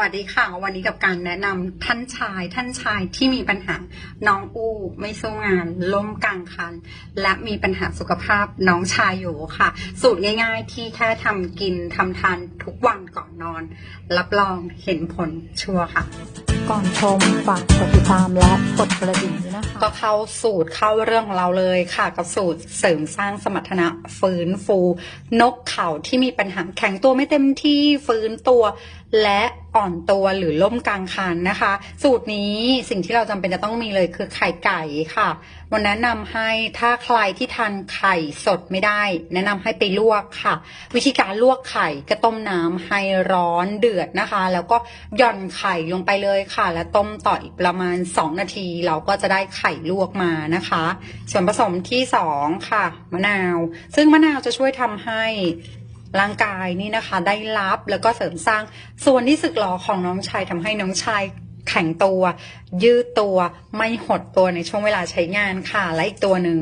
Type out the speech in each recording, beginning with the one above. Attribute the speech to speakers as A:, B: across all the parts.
A: วัสดีค่ะ วันนี้กับการแนะนำท่านชายท่านชายที่มีปัญหาน้องอู้ไม่สู้งานล้มกลางคัน และมีปัญหาสุขภาพน้องชายอยู่ค่ะ สูตรง่าย ๆ ที่แค่ทำกินทำทานทุกวันก่อนนอน รับรองเห็นผลชัวร์ค่ะ
B: ก่อนชมฝากกดติดตามและกดกระดิ่งนะคะ
A: ก็เข้าสูตรเข้าเรื่องของเราเลยค่ะ กับสูตรเสริมสร้างสมรรถนะฟื้นฟู นกเขาที่มีปัญหาแข็งตัวไม่เต็มที่ฟื้นตัว และอ่อนตัวหรือล่มกลางคันนะคะ สูตรนี้สิ่งที่เราจำเป็นจะต้องมีเลยคือไข่ไก่ค่ะวันแนะนำให้ถ้าใครที่ทานไข่สดไม่ได้ แนะนำให้ไปลวกค่ะ วิธีการลวกไข่ก็ต้มน้ำให้ร้อนเดือดนะคะ แล้วก็หย่อนไข่ลงไปเลยค่ะ แล้วต้มต่ออีกประมาณ 2 นาที เราก็จะได้ไข่ลวกมานะคะ ส่วนผสมที่2ค่ะมะนาว ซึ่งมะนาวจะช่วยทำให้ร่างกายนี่นะคะ ได้รับแล้วก็เสริมสร้างส่วนที่สึกหรอของน้องชายทำให้น้องชาย แข็งตัว ยืดตัวไม่หดตัวในช่วงเวลาใช้งานค่ะ และอีกตัวหนึ่ง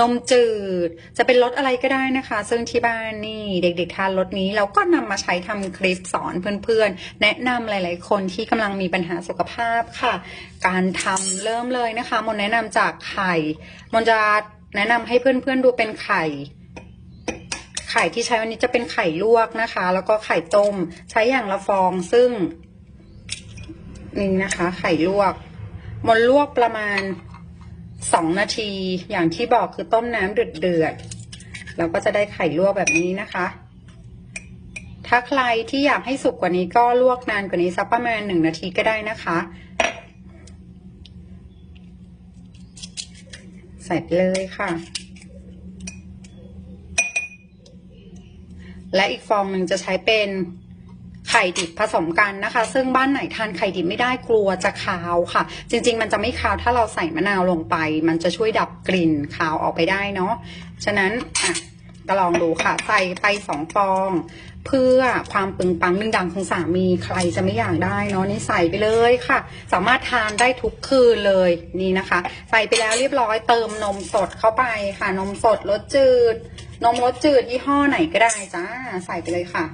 A: นมจืดจะเป็นรสอะไรก็ได้นะคะ ซึ่งที่บ้านนี่เด็กๆทานรสนี้ เราก็นำมาใช้ทำคลิปสอนเพื่อนๆ แนะนำหลายๆคนที่กำลังมีปัญหาสุขภาพค่ะ การทำเริ่มเลยนะคะ มนแนะนำจากไข่ มนจะแนะนำให้เพื่อนๆดูเป็นไข่ไข่ที่ใช้วันนี้จะเป็นไข่ลวกนะคะ แล้วก็ไข่ต้ม ใช้อย่างละฟองซึ่ง นี่นะคะ ไข่ลวกมนลวกประมาณสองนาที อย่างที่บอกคือต้มน้ำเดือดเดือดๆเราก็จะได้ไข่ลวกแบบนี้นะคะ ถ้าใครที่อยากให้สุกกว่านี้ก็ลวกนานกว่านี้สักประมาณหนึ่งนาทีก็ได้นะคะ ใส่ไปเลยค่ะ และอีกฟองหนึ่งจะใช้เป็น ไข่ดิบผสมกันนะคะ ซึ่งบ้านไหนทานไข่ดิบไม่ได้กลัวจะคาวค่ะ จริง ๆ มันจะไม่คาวถ้าเราใส่มะนาวลงไป มันจะช่วยดับกลิ่นคาวออกไปได้เนาะฉะนั้นอะก็ลองดูค่ะ ใส่ไปสองฟอง เพื่อความปึงปังนึ่งดังของสามีใครจะไม่อยากได้เนาะนี่ใส่ไปเลยค่ะ สามารถทานได้ทุกคืนเลยนี่นะคะ ใส่ไปแล้วเรียบร้อยเติมนมสดเข้าไปค่ะ นมสดรสจืด นมรสจืดยี่ห้อไหนก็ได้จ้า ใส่ไปเลยค่ะ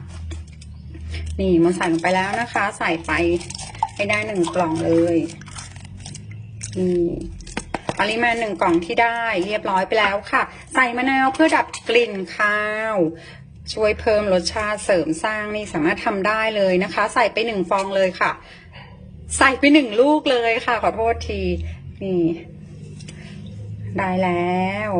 A: นี่มันใส่ลงไปแล้วนะคะ ใส่ไปให้ได้หนึ่งกล่องเลยนี่ปริมาณหนึ่งกล่องที่ได้เรียบร้อยไปแล้วค่ะ ใส่มะนาวเพื่อดับกลิ่นข้าว ช่วยเพิ่มรสชาติเสริมสร้างนี่สามารถทำได้เลยนะคะ ใส่ไปหนึ่งฟองเลยค่ะ ใส่ไปหนึ่งลูกเลยค่ะ ขอโทษทีนี่ได้แล้ว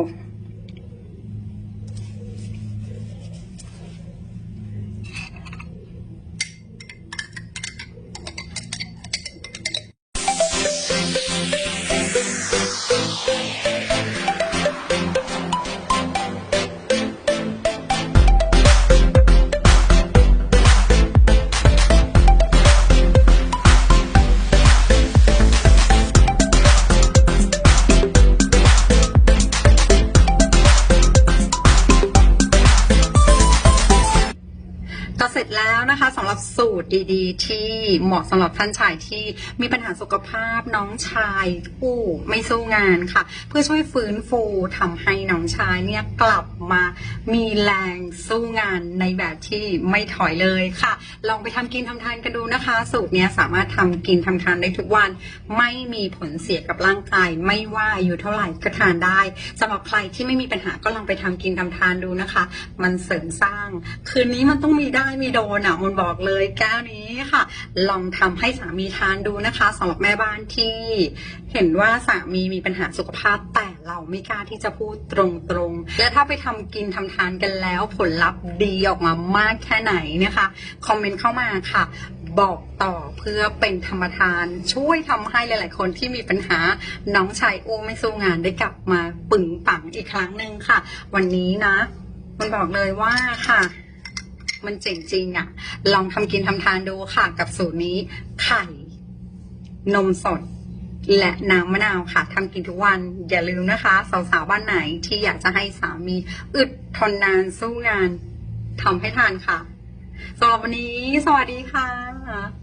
A: ร็จแล้วนะคะสำหรับสูตรดีๆ ที่เหมาะสำหรับท่านชายที่มีปัญหาสุขภาพน้องชายผู้ไม่สู้งานค่ะ เพื่อช่วยฟื้นฟูทำให้น้องชายเนี่ยกลับมามีแรงสู้งานในแบบที่ไม่ถอยเลยค่ะ ลองไปทำกินทำทานกันดูนะคะ สูตรเนี้ยสามารถทำกินทำทานได้ทุกวัน ไม่มีผลเสียกับร่างกายไม่ว่าอายุเท่าไหร่ก็ทานได้สำหรับใครที่ไม่มีปัญหาก็ลองไปทำกินทำทานดูนะคะ มันเสริมสร้าง คืนนี้มันต้องมีได้มีโดนอะมันบอกเลยแก้วนี้ค่ะ ลองทำให้สามีทานดูนะคะสำหรับแม่บ้านที่เห็นว่าสามีมีปัญหาสุขภาพแต่เราไม่กล้าที่จะพูดตรงๆ และถ้าไปทำกินทำทานกันแล้วผลลัพธ์ดีออกมามากแค่ไหนนะคะคอมเมนต์เข้ามาค่ะ บอกต่อเพื่อเป็นธรรมทาน ช่วยทำให้หลาย ๆ คนที่มีปัญหาน้องชายอู้ไม่สู้งานได้กลับมาปึงปังอีกครั้งหนึ่งค่ะ วันนี้นะ มันบอกเลยว่าค่ะ มันเจ๋งจริงอะ่ะ ลองทำกินทำทานดูค่ะ กับสูตรนี้ ไข่ นมสด และน้ำมะนาวค่ะทำกินทุกวัน อย่าลืมนะคะสาวๆบ้านไหนที่อยากจะให้สามี อึดทนนานสู้งานทำให้ทานค่ะสำหรับวันนี้ สวัสดีค่ะ